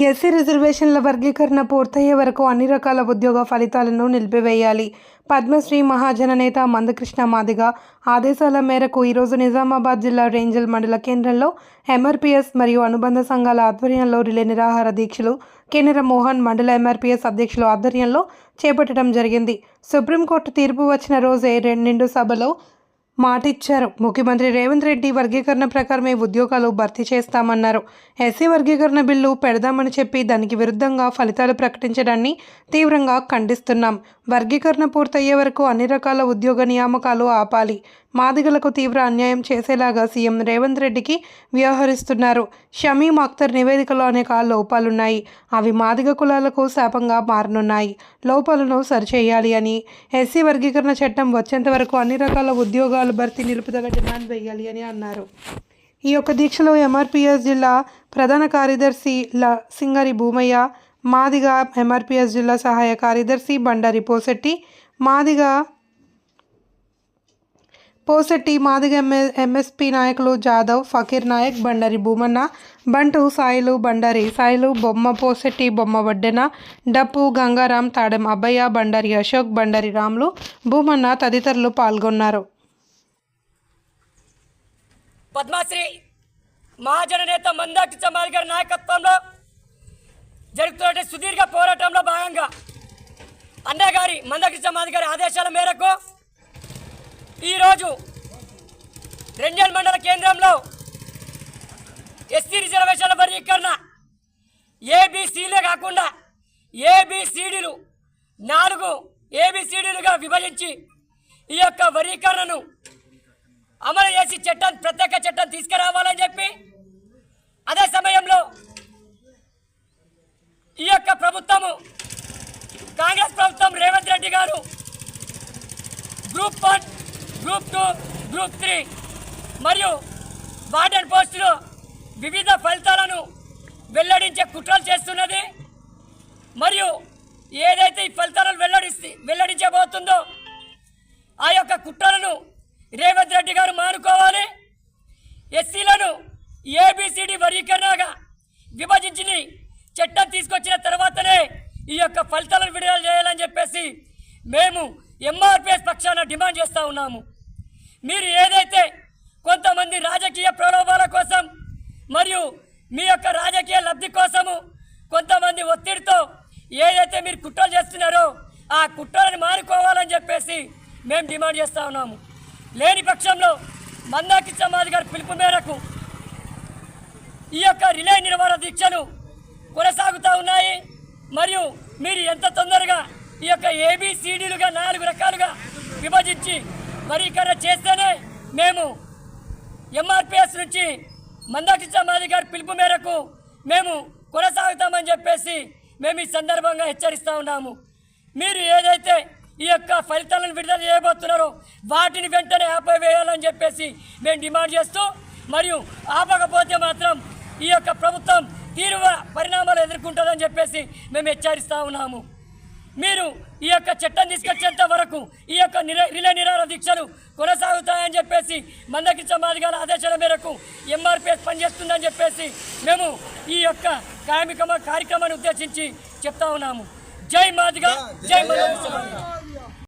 SC రిజర్వేషన్ల వర్గీకరణ పూర్తయ్యే వరకు అన్ని రకాల ఉద్యోగ ఫలితాలను నిలిపివేయాలి. పద్మశ్రీ మహాజన నేత మందకృష్ణ మాదిగ ఆదేశాల మేరకు ఈరోజు నిజామాబాద్ జిల్లా రేంజల్ మండల కేంద్రంలో ఎంఆర్పీఎస్ మరియు అనుబంధ సంఘాల ఆధ్వర్యంలో రిలే నిరాహార దీక్షలు కేనర మోహన్ మండల ఎంఆర్పీఎస్ అధ్యక్షుల ఆధ్వర్యంలో చేపట్టడం జరిగింది. సుప్రీంకోర్టు తీర్పు వచ్చిన రోజే రెండిండు సభలో మాటిచ్చారు. ముఖ్యమంత్రి రేవంత్ రెడ్డి వర్గీకరణ ప్రకారమే ఉద్యోగాలు భర్తీ చేస్తామన్నారు. ఎస్సీ వర్గీకరణ బిల్లు పెడదామని చెప్పి దానికి విరుద్ధంగా ఫలితాలు ప్రకటించడాన్ని తీవ్రంగా ఖండిస్తున్నాం. వర్గీకరణ పూర్తయ్యే వరకు అన్ని రకాల ఉద్యోగ నియామకాలు ఆపాలి. మాదిగలకు తీవ్ర అన్యాయం చేసేలాగా సీఎం రేవంత్ రెడ్డికి వ్యవహరిస్తున్నారు. షమీం అఖ్తర్ నివేదికలో అనేక లోపాలున్నాయి. అవి మాదిగ కులాలకు శాపంగా మారనున్నాయి. లోపాలను సరిచేయాలి అని ఎస్సీ వర్గీకరణ చట్టం వచ్చేంత వరకు అన్ని రకాల ఉద్యోగాలు భర్తీ నిలుపుదల డిమాండ్ వేయాలి అని అన్నారు. ఈ యొక్క దీక్షలో ఎంఆర్పిఎస్ జిల్లా ప్రధాన కార్యదర్శి ల సింగరి భూమయ్య మాదిగ ఎంఆర్పిఎస్ జిల్లా సహాయ కార్యదర్శి బండారి పోసెట్టి మాదిగ పోసెట్టి మాదిగ ఎంఎ ఎంఎస్పి నాయకులు జాదవ్ ఫకీర్ నాయక్ బండారి భూమన్న బంటు సాయిలు బండారి సాయిలు బొమ్మ పోసెట్టి బొమ్మ వడ్డెన డప్పు గంగారాం తాడెం అబ్బయ్య బండారి అశోక్ బండారి రాములు భూమన్న తదితరులు పాల్గొన్నారు. పద్మశ్రీ మహాజన నేత మందాకి చమాలి గారి నాయకత్వంలో జరుగుతున్న సుదీర్ఘ పోరాటంలో భాగంగా అన్నగారి మందకి చమాలి గారి ఆదేశాల మేరకు ఈరోజు రెంజల్ మండల కేంద్రంలో ఎస్సీ రిజర్వేషన్ల వర్గీకరణ ఏబిసిలే కాకుండా ఏబిసిడీలు నాలుగు ఏబిసిడీలుగా విభజించి ఈ యొక్క వర్గీకరణను అమలు చేసి చట్టం ప్రత్యేక తీసుకురావాలని చెప్పి అదే సమయంలో ఈ యొక్క ప్రభుత్వము కాంగ్రెస్ ప్రభుత్వం Revanth Reddy garu group one group two group three మరియు వార్డెన్ పోస్టులు వివిధ ఫలితాలను వెల్లడించే కుట్రలు చేస్తున్నది. మరియు ఏదైతే ఈ ఫలితాలను వెల్లడిస్తే వెల్లడించబోతుందో ఆ యొక్క కుట్రలను రేవంత్ రెడ్డి గారు మాను ఏబిసిడి వర్గీకరణగా విభజించి చట్టం తీసుకొచ్చిన తర్వాతనే ఈ యొక్క ఫలితాలను విడుదల చేయాలని చెప్పేసి మేము ఎంఆర్పిఎస్ పక్షాన డిమాండ్ చేస్తూ ఉన్నాము. మీరు ఏదైతే కొంతమంది రాజకీయ ప్రలోభాల కోసం మరియు మీ యొక్క రాజకీయ లబ్ధి కోసము కొంతమంది ఒత్తిడితో ఏదైతే మీరు కుట్రలు చేస్తున్నారో ఆ కుట్రలను మానుకోవాలని చెప్పేసి మేము డిమాండ్ చేస్తూ ఉన్నాము. లేని పక్షంలో మందాకి సమాజ్ గారి పిలుపు మేరకు ఈ యొక్క రిలే నిర్వహణ దీక్షలు కొనసాగుతూ ఉన్నాయి. మరియు మీరు ఎంత తొందరగా ఈ యొక్క ఏబిసిడీలుగా నాలుగు రకాలుగా విభజించి వర్గీకరణ చేస్తేనే మేము ఎంఆర్పిఎస్ నుంచి మందాకి సమాధి గారి పిలుపు మేరకు మేము కొనసాగుతామని చెప్పేసి మేము ఈ సందర్భంగా హెచ్చరిస్తూ ఉన్నాము. మీరు ఏదైతే ఈ యొక్క ఫలితాలను విడుదల చేయబోతున్నారో వాటిని వెంటనే ఆపవేయాలని చెప్పేసి మేము డిమాండ్ చేస్తూ మరియు ఆపకపోతే మాత్రం ఈ యొక్క ప్రభుత్వం తీవ్ర పరిణామాలు ఎదుర్కొంటుందని చెప్పేసి మేము హెచ్చరిస్తూ ఉన్నాము. మీరు ఈ యొక్క చట్టం తీసుకొచ్చేంత వరకు ఈ యొక్క నిర రిలే నిరార దీక్షలు కొనసాగుతాయని చెప్పేసి మందకి సమాధిగాల ఆదేశాల మేరకు ఎంఆర్పిఎస్ పనిచేస్తుందని చెప్పేసి మేము ఈ యొక్క కార్మిక కార్యక్రమాన్ని ఉద్దేశించి చెప్తా ఉన్నాము. జై మాదిగా జై మందకి సమాధిగా